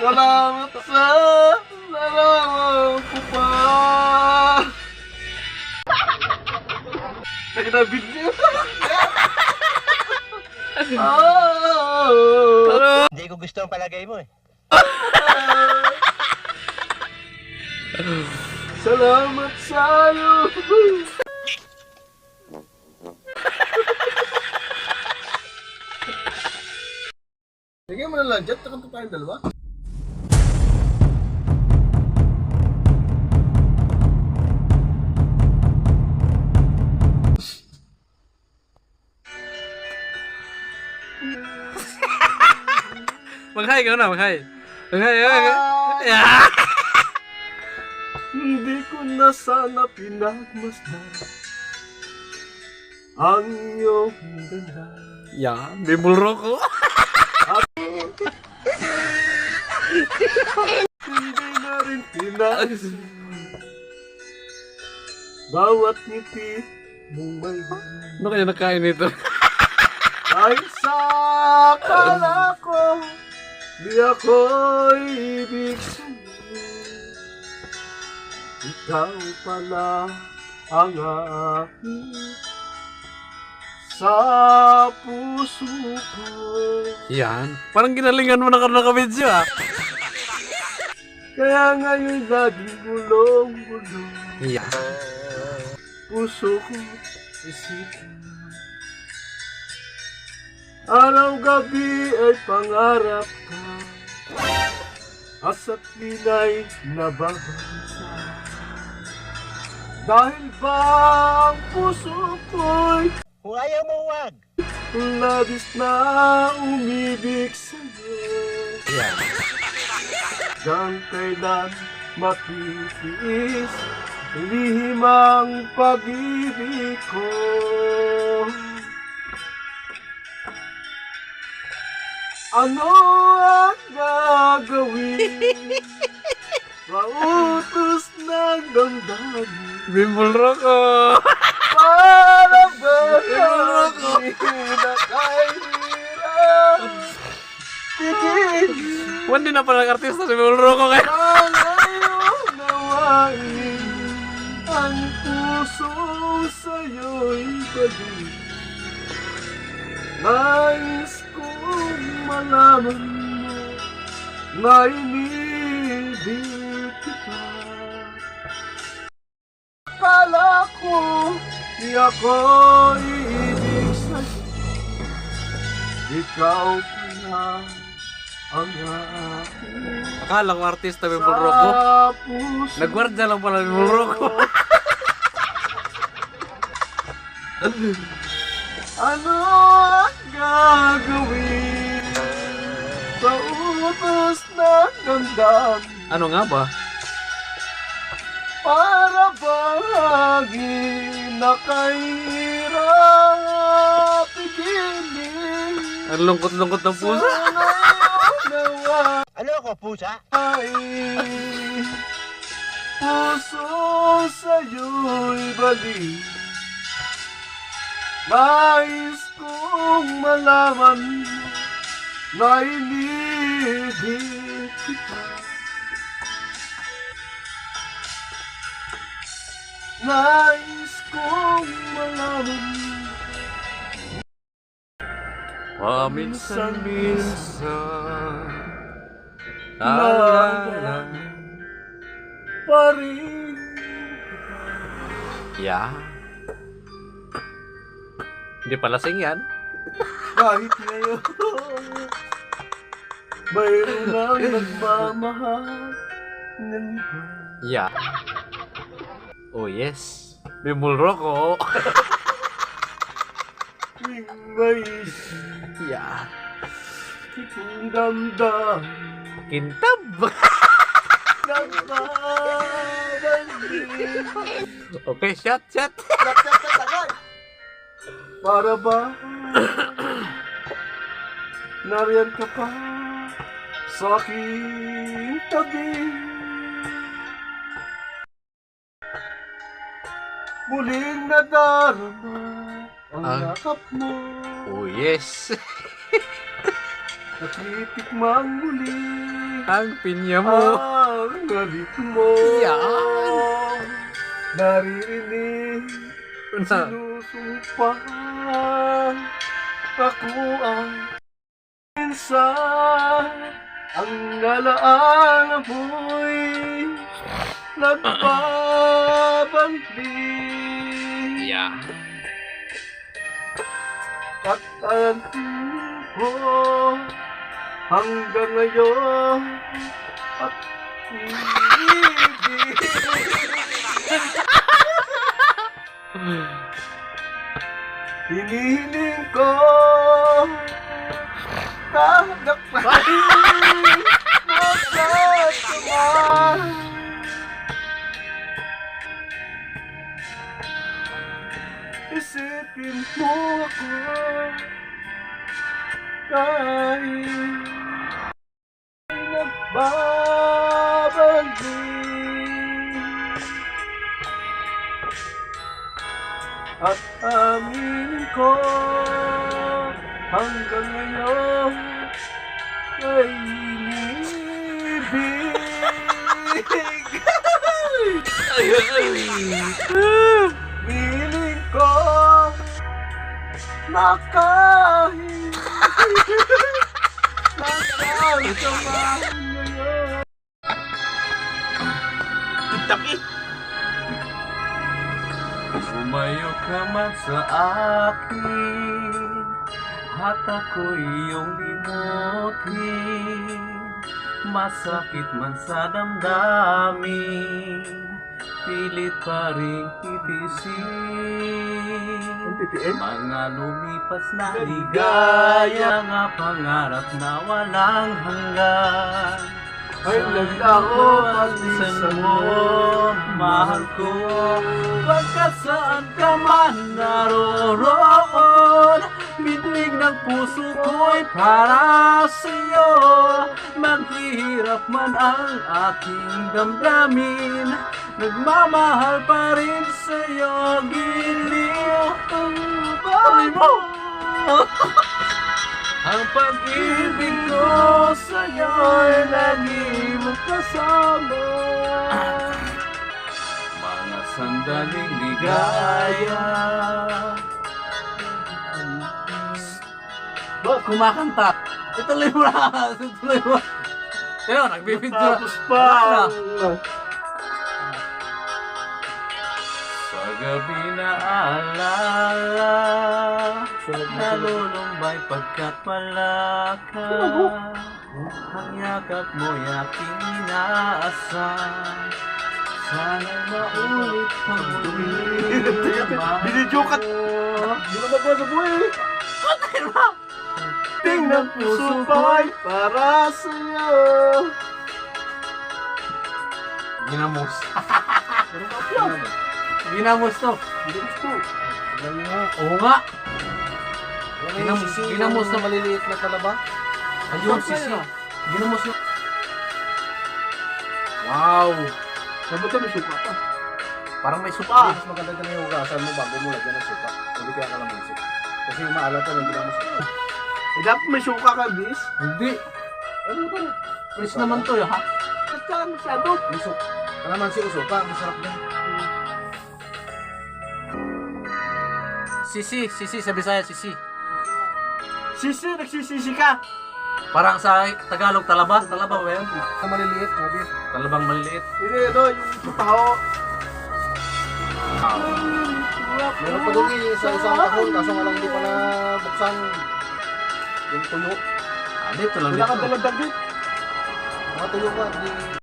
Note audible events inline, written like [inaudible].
Salamat sa nararamdaman ko pa. Nagdabid niya. Oh. Hindi ko gusto ang palagay mo eh. Salamat sa'yo. Sige mo na lang, Jet. Takanta tayong dalawa. Mag-hi ka na, mag-hi. Mag-hi, mag-hi. Ah. Yeah. Hindi ko na sana pinagmasdan ang iyong ganda. Yeah, bibulro ko. Hindi na rin pinas Bawat ngiti mong may Ano kaya nakain nito? Ay sa akala ko Di ako ibig sa'yo Ikaw pala ang aking Sa puso ko Yan. Parang ginalingan mo na ka nakabidyo ah. Kaya ngayon laging gulong-gulong Yeah. puso ko isipin Araw-gabi ay pangarap ka Asa't nila'y nababansa Dahil ba ang puso ko'y Kung ayaw mo, wag. labis na umibig sa'yo Yeah. Hanggang kailan matitiis Lihim ang pag-ibig ko Ano ang gagawin? [laughs] Pautos ng damdamin Bibulro ko. Para ba hindi na kahirap Tigil Hindi na pala artista si bibulro ko kaya. ang iyong nawain Ang puso sa'yo'y balik Nais malaman mo Na inibig kita Kala ko di ako iibig sa'yo Ikaw pala ang aking Akala ko artista bibulro ko. sa puso Nagwardya lang pala bibulro ko. [laughs] Ano ang damdamin Ano nga ba? para bahagi na kahirap igilin Ang lungkot-lungkot ng puso. Nawa Ano ako, pusa? ay puso sa'yo'y balik Nais kong malaman na inibig Nais kong malaman Paminsan-minsan. Naalala pa rin Yeah. Hindi pala sing yan. Kahit ngayon Mayroon ang nagmamahal ng iba Yeah. Oh yes. Bibulro ko. Tuwing may Yeah. kitong damdam Kintab. Okay, shot, shot. Para ba [coughs] Nariyan ka pa Sa aking tabi Muling nadarama Ang Ah. yakap mo Oh yes. [laughs] Natitikmang muli Ang pinya mo. Ang galit mo. Yan. Naririnig. Na. Sinusumpahan. Ako ang minsan. Ang alaala mo'y nagbabalik. Yeah. At ang ko hanggang ngayon at. Hinihiling [laughs] ko Kahagap pa Isipin mo ako Kahit nagbabalik At aminin ko hanggang ngayon ay. Piling ko na kahit Nakasamahan ngayon Taki! Umayo ka man sa akin At ako iyong limutin Masakit man sa damdamin Pilit pa rin titisin Mga lumipas na ligaya Nga pangarap na walang hanggan. Ay naglako paglisan mo, mahal ko. Pagkat saan ka man naroroon Bitlig ng puso ko'y para sa'yo. Maghihirap man ang aking damdamin. Nagmamahal pa rin sa'yo Giliw ang bahay mo! ang pag-ibig ko sa'yo'y lagi magkasama Mga sandaling ligaya Ba't kumakanta? Ituloy mo na. Ituloy mo. Pero, nagbibidyo na. Tapos pa. Sa gabi na alala Nalulumbay pagkat wala ka Ang yakap mo'y aking inaasam Sana maulit pag [laughs] Binidyukat. Hindi na magawa sa buhay Tingnan puso ko'y para sa'yo. Ginamos. [laughs] Ginamos to. Oo nga. Ginamos, ginamos na maliliit na talaba. Ayun, sisi. Ginamos na Wow. Sabi ka may suka pa? Parang may supa Mas maganda din yung hugasan mo bago mo lagyan ng suka. Hindi kaya kalamansi. Kasi maalat na hindi mo suka. Eh dapat may suka ka bis Hindi Ano ba? Fresh naman to ha Ba't ka masyado? May suka. Kalamansi o suka, masarap din. Sisi, sisi sa Bisaya, sisi Sisi, nagsisisi ka Parang sa Tagalog, talaba Talaba ba yun? Sa maliliit, sabi. Talabang maliliit Hindi, ano, yung tao Meron pa doon eh, sa isang kahon, kaso nga lang hindi pa na buksan yung tuyo. Ah, dito lang Wala ka dito dalang dagit Mga tuyo ka, hindi